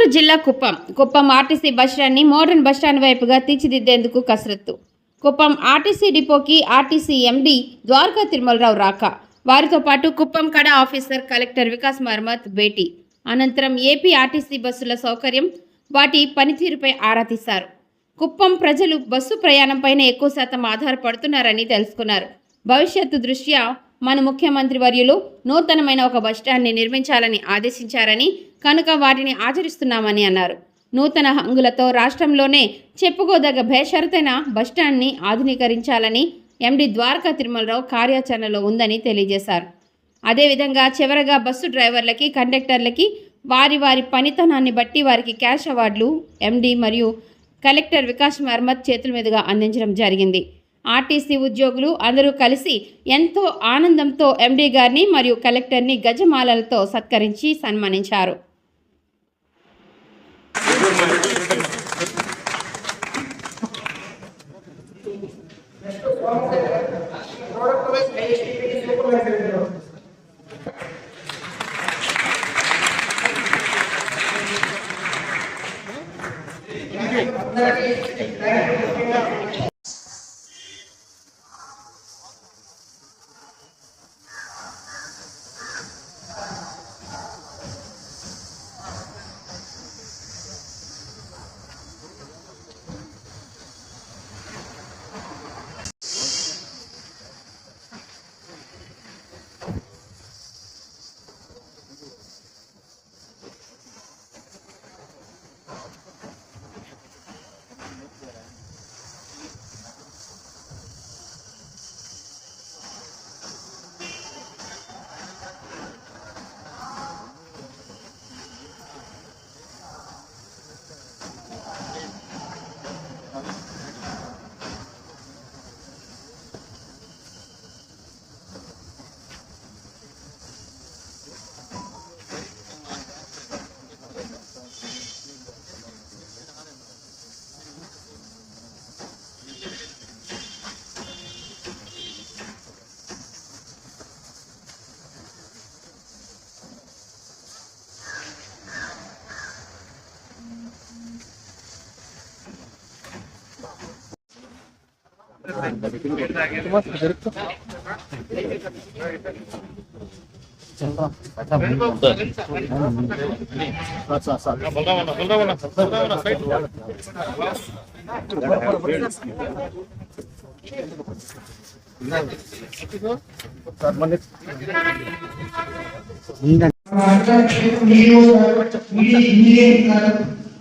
చిత్తూరు జిల్లా కుప్పం. కుప్పం ఆర్టీసీ బస్టాండ్ని modern bus stand వైపుగా తీర్చిదిద్దేందుకు కసరత్తు. కుప్పం ఆర్టీసీ డిపోకి ఆర్టీసీ ఎండి ద్వారకా తిరుమలరావు రాక. వారితో పాటు కుప్పం కడ ఆఫీసర్ కలెక్టర్ వికాస్ మర్మత్ భేటీ. అనంతరం ఏపీ ఆర్టీసీ బస్సుల సౌకర్యం వాటి పనితీరుపై ఆరా తీశారు. కుప్పం ప్రజలు బస్సు ప్రయాణంపైన ఎక్కువ శాతం ఆధారపడుతున్నారని తెలుసుకున్నారు. భవిష్యత్తు దృష్ట్యా మన ముఖ్యమంత్రి వర్యులు నూతనమైన ఒక బస్టాండ్ని నిర్మించాలని ఆదేశించారని కనుక వాటిని ఆచరిస్తున్నామని అన్నారు. నూతన హంగులతో రాష్ట్రంలోనే చెప్పుకోదగ్గ బేషరతైన బస్టాండ్ని ఆధునీకరించాలని ఎండి ద్వారకా తిరుమలరావు కార్యాచరణలో ఉందని తెలియజేశారు. అదేవిధంగా చివరగా బస్సు డ్రైవర్లకి కండక్టర్లకి వారి వారి పనితనాన్ని బట్టి వారికి క్యాష్ అవార్డులు ఎండి మరియు కలెక్టర్ వికాస్ మర్మత్ చేతుల మీదుగా అందించడం జరిగింది. ఆర్టీసీ ఉద్యోగులు అందరూ కలిసి ఎంతో ఆనందంతో ఎండీ గారిని మరియు కలెక్టర్ని గజమాలలతో సత్కరించి సన్మానించారు.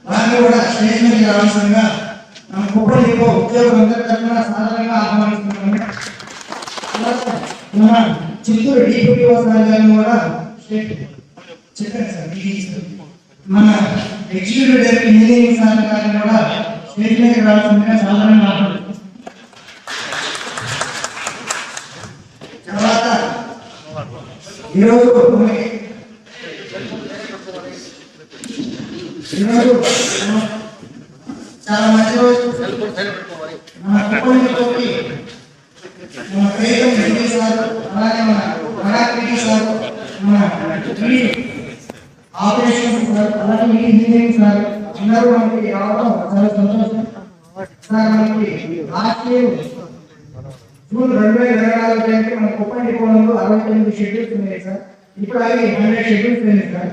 వారిని కూడా స్టేషన్కి రావాల్సిందిగా మన డిపో ఉద్యోగులందరి సాధారణంగా ఆహ్వానిస్తున్నాము మన చిత్తూరు డిపిఓ గారిని కూడా స్టేట్ చెప్పండి సార్ మన ఎగ్జిక్యూటివ్ డైరెక్టర్ ఇంజనీరింగ్ సార్ గారిని కూడా స్టేట్ మీదకి రావాల్సిందిగా సాధారణంగా తర్వాత ఈరోజు ఈరోజు చాలా మంచి రోజు. మన కుటుంబంలోకి మన ప్రేతం రెడ్డి సార్ అలాగే మన కళాకృతి సార్ మన ఆపరేషన్ సార్ అలాగే ఈ ఇంజనీరింగ్ సార్ అందరూ మనకి రావడం చాలా సంతోషం. సార్ మనకి లాస్ట్ ఇయర్ జూన్ రెండు వేల ఇరవై నాలుగు టైంకి మన కుప్పం డిపోలో అరవై తొమ్మిది షెడ్యూల్స్ ఉన్నాయి సార్. ఇప్పుడు అవి హండ్రెడ్ షెడ్యూల్స్ ఉన్నాయి సార్.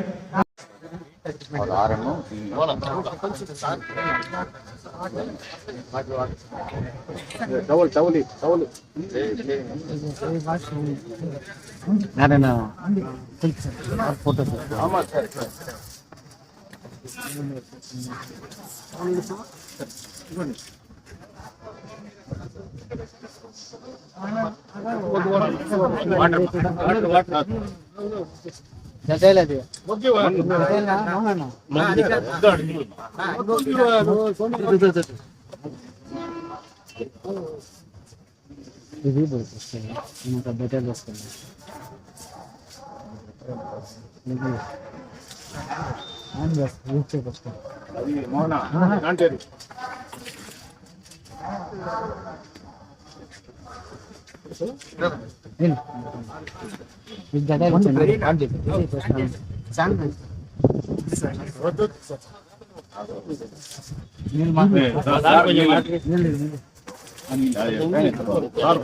టవల్ టవల్ టవల్ నారాయణ ఫోటో జతేలది ఇది వస్తుంది ఇంకా బెటర్ వస్తుంది యూజ్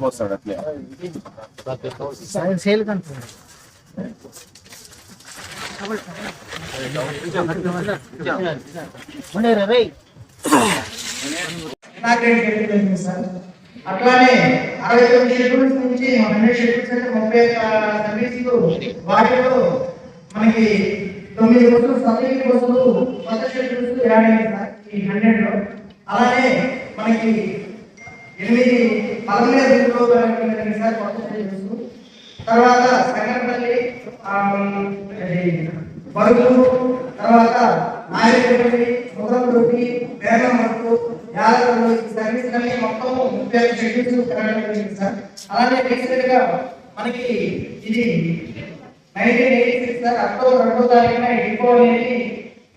పోస్తాడు అట్లే సేల్ కంటున్నాను రే అట్లానే అరవై తొమ్మిది షెడ్యూల్స్ నుంచి హండ్రెడ్ షెడ్యూల్స్ అంటే ముప్పై ఒక్క సర్వీసులు. వాటిలో మనకి తొమ్మిది బస్సులు సబ్సిడీ బస్సులు కొత్త షెడ్యూల్స్ యాడ్ అయ్యాయి సార్ ఈ హండ్రెడ్లో అలానే మనకి ఎనిమిది పదమూడు రూట్లో జరిగింది సార్ కొత్త షెడ్యూల్స్. తర్వాత సంగరపల్లి బరువు తర్వాత నాయకుడి ముదలూరుకి పేర్లమట్టు యాదవులు ఈ సర్వీస్ అన్ని మొత్తం ముప్పై ఐదు షెడ్యూల్స్ తిరగడం సార్ అలానే రీసెంట్గా మనకి ఇది nineteen eighty six sir October రెండో తారీఖున ఇంకో అనేది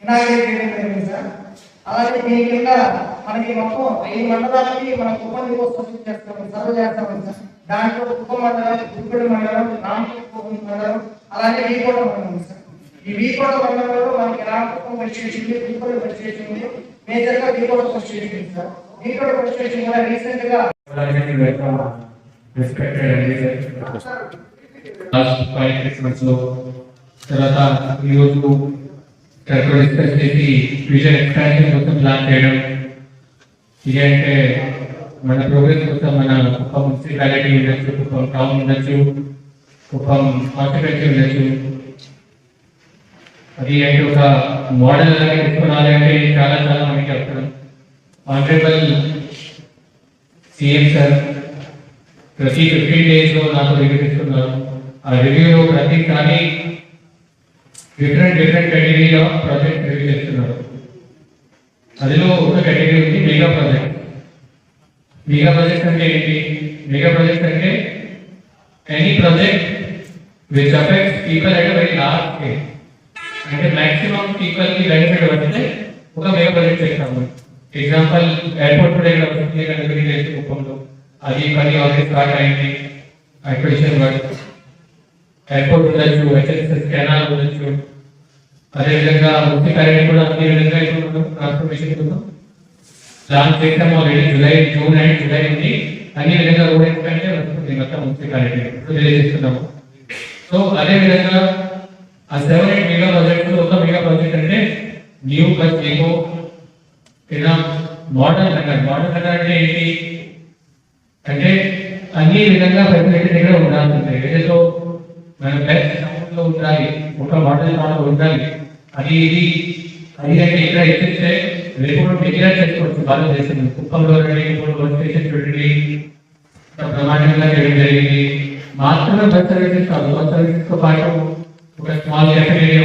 ఇనాగ్రేట్ చేయడం జరిగింది సార్ అలాగే దీని కింద మనకి మొత్తం ఐదు మండలాలకి మనం కుప్పం డిపో సృష్టి చేస్తాం సర్వ్ చేస్తాం సార్ దాంట్లో కుప్పం మండలం గుడిపడి మండలం రామకుప్పం మండలం అలాగే ఈ కూడా మండలం సార్ ఈ వీకోట మండలంలో మనకి రామకుప్పం బస్ స్టేషన్ ఉంది మేజర్గా Vkota bus sir. Vkota bus కూడా రీసెంట్గా? లాస్ట్ ఫైవ్ సిక్స్ మంత్స్లో తర్వాత ఈరోజు టర్కో డిస్కస్ చేసి ఫ్యూచర్ ఎక్స్పాన్షన్ కోసం ప్లాన్ చేయడం. ఇది అంటే మన ప్రోగ్రెస్ కోసం మన కుప్పం మున్సిపాలిటీ ఉండొచ్చు కుప్పం టౌన్ ఉండొచ్చు కుప్పం హాస్పిటల్స్ ఉండొచ్చు అది అంటే ఒక మోడల్ లాగా తీసుకున్నాలి అంటే చాలా చాలా మనకి అవసరం. ఆనరేబుల్ సీఎం సార్ ప్రతి ఫిఫ్టీన్ డేస్లో నాకు రివ్యూ ఇస్తున్నారు ఆ రివ్యూలో ప్రతిసారి different different category of project review చేస్తున్నారు. అదిలో ఒక కేటగిరీ ఉంది మెగా ప్రాజెక్ట్ మెగా ప్రాజెక్ట్ అంటే ఏంటి? మెగా ప్రాజెక్ట్ అంటే any project which affects people at very large scale అంటే మాక్సిమం పీపుల్కి బెనిఫిట్ వస్తే ఒక మెగా ప్రాజెక్ట్ చేస్తాము ఎగ్జాంపుల్ ఎయిర్పోర్ట్ కూడా ఇక్కడ ప్రత్యేక కనుక చేసి కుప్పంలో. అది పని ఆల్రెడీ స్టార్ట్ అయింది. అక్విజిషన్ వర్క్ ఎయిర్పోర్ట్ ఉండొచ్చు హెచ్ఎస్ఎస్ కెనాల్ ఉండొచ్చు అదేవిధంగా మున్సిపాలిటీ కూడా అన్ని విధంగా ఇప్పుడు ట్రాన్స్ఫర్మేషన్ కోసం ప్లాన్ చేసాము already July June and July ఉంది అన్ని విధంగా రోడ్ ఎక్స్పెండిచర్ మొత్తం మున్సిపాలిటీ ఇప్పుడు తెలియజేస్తున్నాము. సో అదేవిధంగా విధంగా ఆ సెవెన్ ఎయిట్ మెగా ప్రాజెక్ట్ ఒక మెగా ప్రాజెక్ట్ అంటే న్యూ ప్లస్ డెమో ఇలా మోడల్ నగర్ మోడల్ నగర్ అంటే ఏంటి? అంటే అన్ని విధంగా ఫెసిలిటీ దగ్గర ఉండాల్సిందే ఏదో మన బెస్ట్లో ఉండాలి ఒక మోడల్ మోడల్ ఉండాలి అది ఇది అది అంటే ఇక్కడ ఇచ్చేస్తే రేపు డిక్లేర్ చేసుకోవచ్చు భారతదేశం కుప్పంలో రెడీ ఇప్పుడు స్టేషన్ చూడండి. ప్రమాణంగా చేయడం జరిగింది. మాత్రమే బస్ సర్వీసెస్ కాదు బస్ సర్వీసెస్తో పాటు ఒక స్మాల్ క్యాఫెటేరియా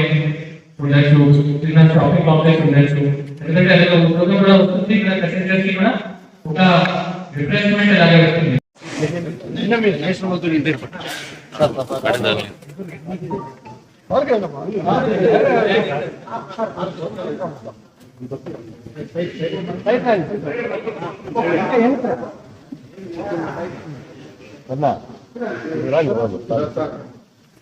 ఉండొచ్చు. చిన్న షాపింగ్ కాంప్లెక్స్ ఉండొచ్చు. ఎందుకంటే అది ఒక ఉపయోగం కూడా వస్తుంది. ఇక్కడ ప్యాసింజర్స్కి కూడా ఒక రిఫ్రెష్మెంట్ అలాగే వస్తుంది.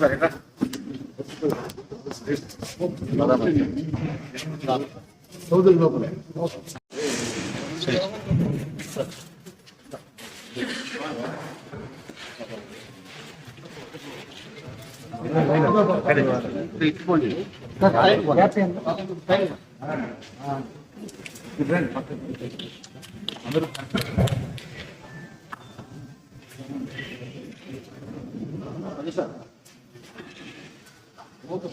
సార్ ఎట్లా సౌదుల లోపలే అందరూ सर वो तो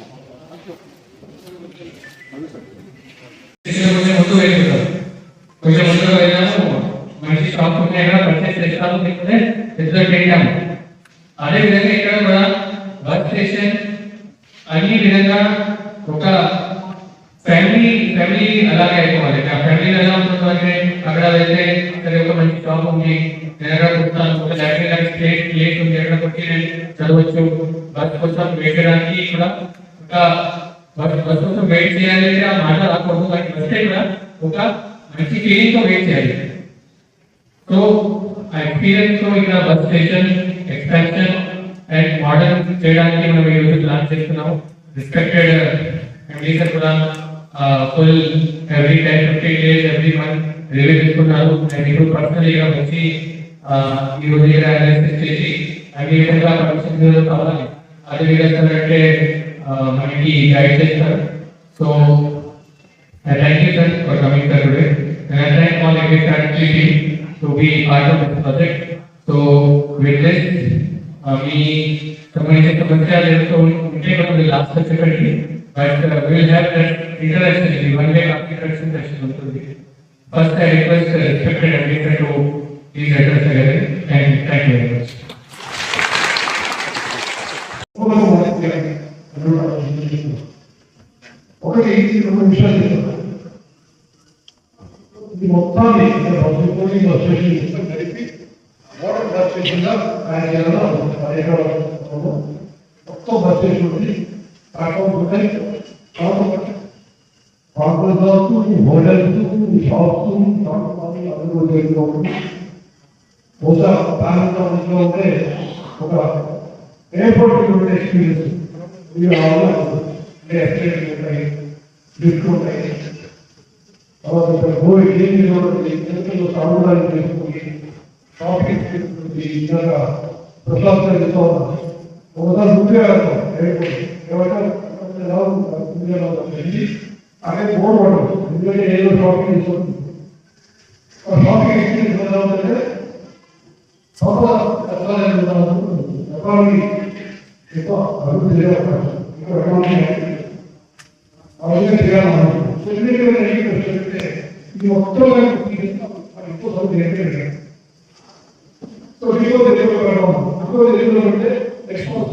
కొంచెం అయినాము మనిషి షాప్ ఉన్నాయి కదా పర్చేస్ చేస్తాము లేకపోతే పెద్ద పెట్టాము అదేవిధంగా ఇక్కడ కూడా బస్ స్టేషన్ అన్ని విధంగా ఒక ఫ్యామిలీ ఫ్యామిలీ అలాగే అయిపోవాలి ఫ్యామిలీ ఎలా ఉంటుందో అంటే అక్కడ వెళ్తే సరే ఒక మంచి షాప్ ఉంది ఎక్కడ కుట్టాను ఒక లైబ్రరీ స్టేట్ ప్లేస్ ఉంది ఎక్కడ కొట్టినండి చదవచ్చు బస్ కోసం వెయిట్ చేయడానికి కూడా ఒక బస్ బస్ కోసం వెయిట్ చేయాలి అంటే ఆ మాట రాకూడదు కానీ బస్ కూడా ఒక మంచి ఫీలింగ్తో వెయిట్ చేయాలి సో ఆ ఎక్స్పీరియన్స్తో ఇక్కడ bus station expansion and modern చేయడానికి మనం ఈ రోజు ప్లాన్ చేస్తున్నాం రిస్పెక్టెడ్ ఎండీసర్ కూడా full every ten fifty days every month review తీసుకున్నారు అండ్ ఇప్పుడు పర్సనలీగా వచ్చి ఆ, ఈ రోజు ఇక్కడ అనాలిసిస్ చేసి అన్ని విధంగా పర్మిషన్ కావాలి అదే విధంగా అంటే ఆ, మనకి గైడ్ చేస్తారు so I thank you, sir, for coming here today. And I thank all executive team to be part of this project. So with this, uh, we సంబంధించిన సమస్య లేకపోతే ఉంటే మనం లాస్ట్ చెప్పండి but will have that interaction ఇది one day interaction session ఉంటుంది first I request respected admitter to please address again thank you thank you very much ఒకటి రెండు విషయాలు చెప్తాను. ఇది మొత్తాన్ని ఇక్కడ బస్సు పోయి బస్ స్టేషన్ మొత్తం కలిపి మోడల్ బస్ స్టేషన్గా ఆయన చేయాలని అనుకుంటున్నాను. పదిహేడు వందలు. మొత్తం బస్ స్టేషన్ ఉంది ప్లాట్ఫామ్ ఉంటాయి కాబట్టి పార్కులు కావచ్చు హోటల్స్ షాప్స్ అందరూ చేసుకోవచ్చు బహుశా ప్రారంభంలో ఉంటే ఒక ఎయిర్పోర్ట్ ఉండే ఎక్స్పీరియన్స్ ఇది రావాలి అంటే ఎస్టేట్ ఉంటాయి లిఫ్ట్ ఉంటాయి తర్వాత ఇక్కడ గోవి ఏమి చేతుల్లో సాగుదాన్ని చేసుకుని షాపింగ్ చేసుకుంటుంది ఇలాగా ప్రశాంతంగా వెళ్తూ ఉన్నాం ఒకసారి ముందుగా వెళ్తాం ఎయిర్పోర్ట్ ఏమంటే ఎలా వెళ్ళి అక్కడ బోర్డు పడదు ఎందుకంటే ఏదో షాపింగ్ చేసుకుంటుంది ఆ షాపింగ్ ఎక్స్పీరియన్స్ ఎలా ఉందంటే సంపద ఎకానమీ ఎక్కువ అభివృద్ధి చేయాలి ఇంకా ఎకానమీ ఆ విధంగా చేయాలనుకుంటున్నాం సో ఎందుకంటే చెప్తే ఇది మొత్తం ఎక్కువ సౌకర్యం ఏంటంటే సో ఇంకో తెలుగులో పెట్టడం ఇంకో తెలుగులో పెడితే expose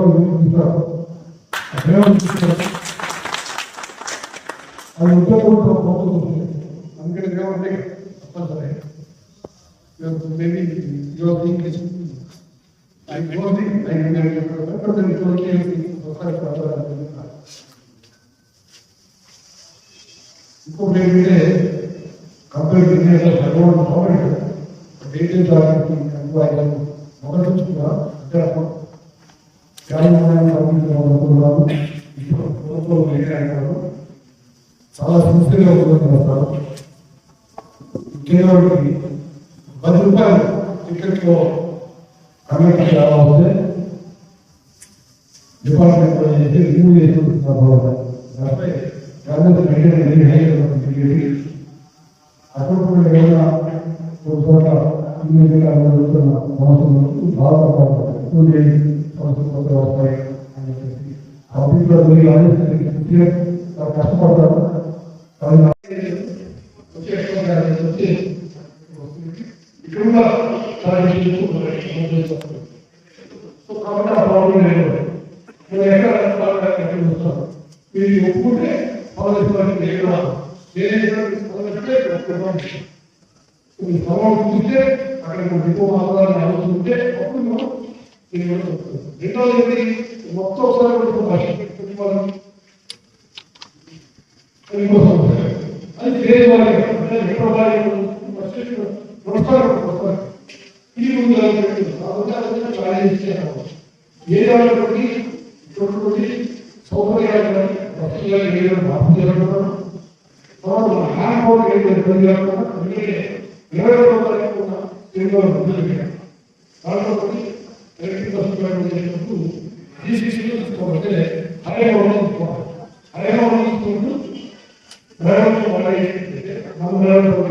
배워줍니다. 배워주세요. 아니, 우편으로 먹어주세요. 안 그래, 내가 되게 답답하잖아요. 그래서 maybe your English, I don't think I can get it. I don't think your English is quite better than that. இப்போ பேருந்தே చాలా సిన్సియర్గా ఉపయోగిస్తారు కేవలం పది రూపాయలు టికెట్లో కమిటీ రావాలంటే డిపార్ట్మెంట్ చేసి రిమూవ్ చేస్తున్నారు దానిపై government maintain very high ticket అప్పుడు ఏమైనా ఒక చోట ఇమ్మీడియట్గా జరుగుతున్న సమస్యలు బాధపడతారు సమస్యలు వస్తాయి అని చెప్పేసి పబ్లిక్లో వెళ్ళి ఆలోచించి కష్టపడతారు మీరు ఒప్పుకుంటే ఆలోచించడానికి లేదు మీరు సమర్పించుంటే అక్కడ ఎక్కువ అప్పుడు మనం మొత్తం ఒకసారి తర్వాత హ్యాండ్ పవర్ ఏదైనా ఇబ్బంది కాకుండా ఎందుకంటే ఇరవై రూపాయలు తెలుగులో మొదలు పెట్టాం దాంట్లో ఒకటి ఎలక్ట్రిక్ బస్సు ప్రయాణం చేసినప్పుడు జీసీసీలో తీసుకోవాలంటే అరే వాళ్ళు తీసుకోవాలి అరే వాళ్ళు తీసుకుంటూ డ్రైవర్లు వాళ్ళ మన డ్రైవర్లు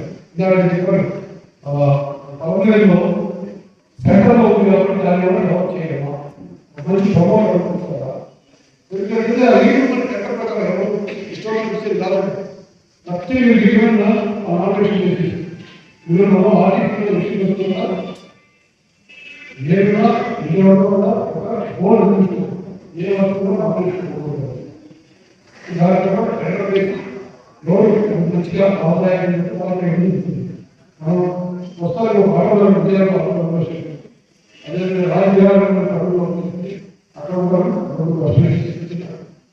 కొత్త చేయాలి కదా ఉద్యోగాలు విద్యార్థుల అది రెండు కూడా ఏమవుతుంది గట్టి డ్రైవింగ్ పెట్టుకుంటాం డ్రైవింగ్ అంటే హైకోర్టు దర్శనం high court driver so Karnataka driver so ఏ విధంగా ఏ సర్వీస్ ఏ మోడల్ ఆఫీస్లో నాట్ పవర్ ఒక్క స్కూల్కి అవకాశం సీఎం అందించారు నేను చెప్పేది ఏంటంటే ఇలా ఆధునిక ఐదు వస్తుంది కాకుండా ఇక్కడ కానీ వేరే పరిస్థితులు దాని చెప్పారు పవన్లో సెంటర్లో ఉంది కాబట్టి దాన్ని కూడా డెవలప్ చేయడమా ఒక మంచి ప్రభావం కలుగుతుందా ఎందుకంటే ఆ లీడ్ మన చట్ట ప్రకారం ఎవరు ఇష్టం చూస్తే కాదండి నథింగ్ విల్ గివెన్ ఆపరేషన్ చేసి మీరు మనం ఆర్టికల్ విషయం చెప్తున్నా నేరుగా విజయవాడ కూడా ఒక బోర్డు ఉంది ఏ వరకు కూడా ఆపరేషన్ దాని మంచిగా ఆదాయం మనం వస్తారు ఒక విద్యార్థులు అదేవిధంగా అదే రాజకీయాలు అడుగులో అక్కడ కూడా అక్కడ దర్శనం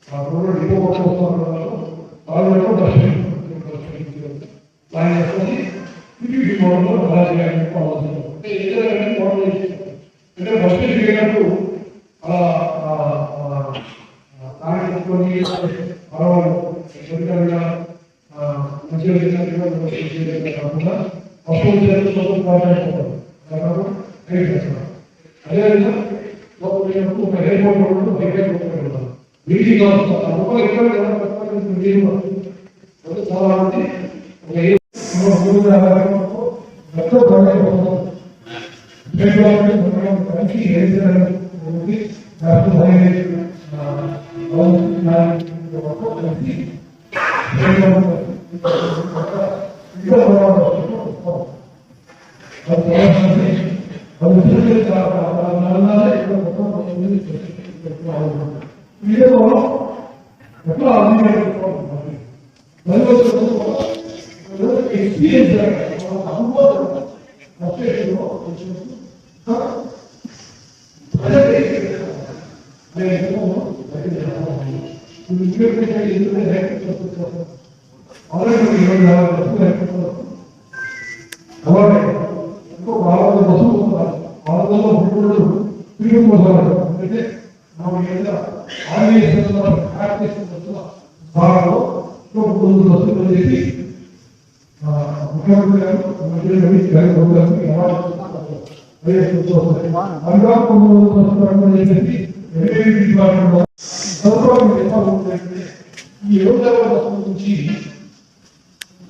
ఆ రోడ్డు డిపో పక్క వస్తారు వాళ్ళు దర్శనం ఆయన చెప్పి టీవీ మోడల్లో అంటే ఏదైనా మోడల్ అంటే ఫస్ట్ దిగినప్పుడు అలా కార్యక్రమం పర్వాలేదు సొంతంగా మంచిగా కాకుండా ఫస్ట్ వచ్చేందుకు మాట్లాడుకుంటారు అదేవిధంగా ఒక ఎయిర్పోర్ట్ బయట మీటింగ్ ఎక్కడ 어느 정도 이런 나라가 통해서 정말 ఎక్స్పీరియన్స్ చేసి మనం గారు మంత్రి ప్రాక్టీస్ గారు బాబు గారికి అవార్డు అందులో కొన్ని చేసి రెవెన్యూ గారు చదువుకోవడం ఎట్లా ఈ నుంచి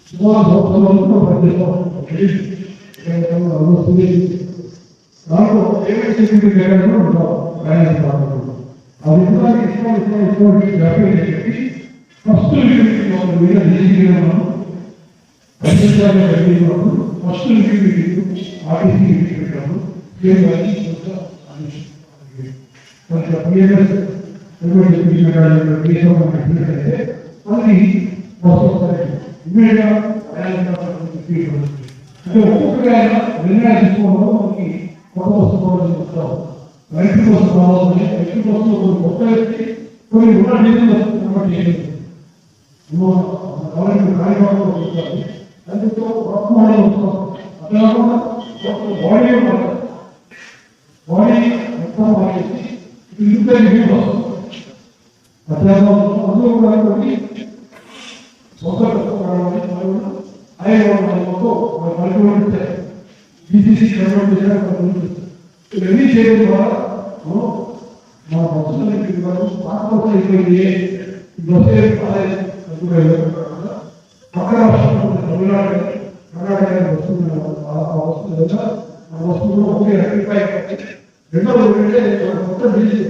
సుమారు సంవత్సరాలు పనిచేస్తాం దాంట్లో ఏమైనా సెక్యూరిటీ గైడెన్స్ ఉంటాం గైడెన్స్ అది కూడా ఇష్టం ఇష్టం ఇష్టం వ్యాపారం చెప్పి ఫస్ట్ మీద డిసిప్లిన్ పంచాయతీ పెట్టినప్పుడు ఫస్ట్ రివ్యూ ఆర్టీసీ రివ్యూ పెట్టినప్పుడు నేను అది కొంచెం పిఎస్ ఎటువంటి పిఎస్ పెట్టినట్లయితే అది వస్తుంది ఇమీడియట్గా అంటే ఒక్కొక్కగా నిర్ణయం తీసుకోవడంలో మనకి కొత్త వస్తువులు చెప్తాం రైతు కోసం కావాలని రైతు కోసం కొన్ని కొత్త వ్యక్తి కొన్ని ఉన్న నిధులు కాబట్టి గవర్నమెంట్ కార్యక్రమంలో చెప్తారు అందుతో బ్రహ్మాండం అట్లా కాకుండా బాడీ బాడీ మొత్తం మానేసి ఇద్దరు నీళ్ళు వస్తుంది అట్లా అందులో కూడా కొన్ని బీసీసీ గవర్నమెంట్ ఇవన్నీ చేయడం ద్వారా మా బస్సులకి పాస్పోర్ట్ అయిపోయింది బస్సు పక్క రాష్ట్రంలో తమిళనాడు కర్ణాటక వస్తుంది ఆ వస్తుంది ఆ వస్తువులు ఒకే రెక్టిఫై రెండో ఏంటంటే కొత్త బిల్లు